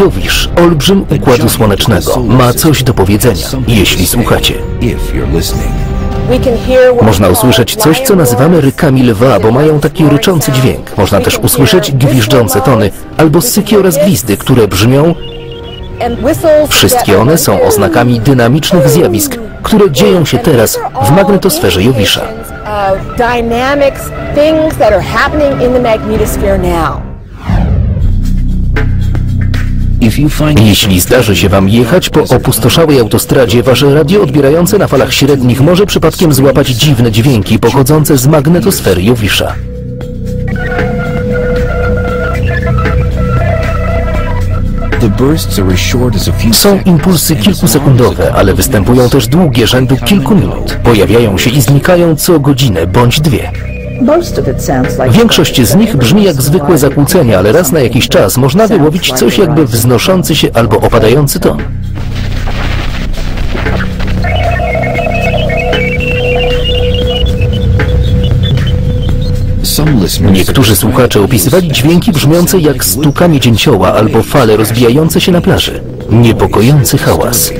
Jowisz, olbrzym Układu Słonecznego, ma coś do powiedzenia, jeśli słuchacie. Można usłyszeć coś, co nazywamy rykami lwa, bo mają taki ryczący dźwięk. Można też usłyszeć gwiżdżące tony albo syki oraz gwizdy, które brzmią Wszystkie one są oznakami dynamicznych zjawisk, które dzieją się teraz w magnetosferze Jowisza. Jeśli zdarzy się Wam jechać po opustoszałej autostradzie, Wasze radio odbierające na falach średnich może przypadkiem złapać dziwne dźwięki pochodzące z magnetosfery Jowisza. Są impulsy kilkusekundowe, ale występują też długie rzędu kilku minut. Pojawiają się i znikają co godzinę bądź dwie. Większość z nich brzmi jak zwykłe zakłócenia, ale raz na jakiś czas można wyłowić coś jakby wznoszący się albo opadający ton. Niektórzy słuchacze opisywali dźwięki brzmiące jak stukanie dzięcioła albo fale rozbijające się na plaży. Niepokojący hałas.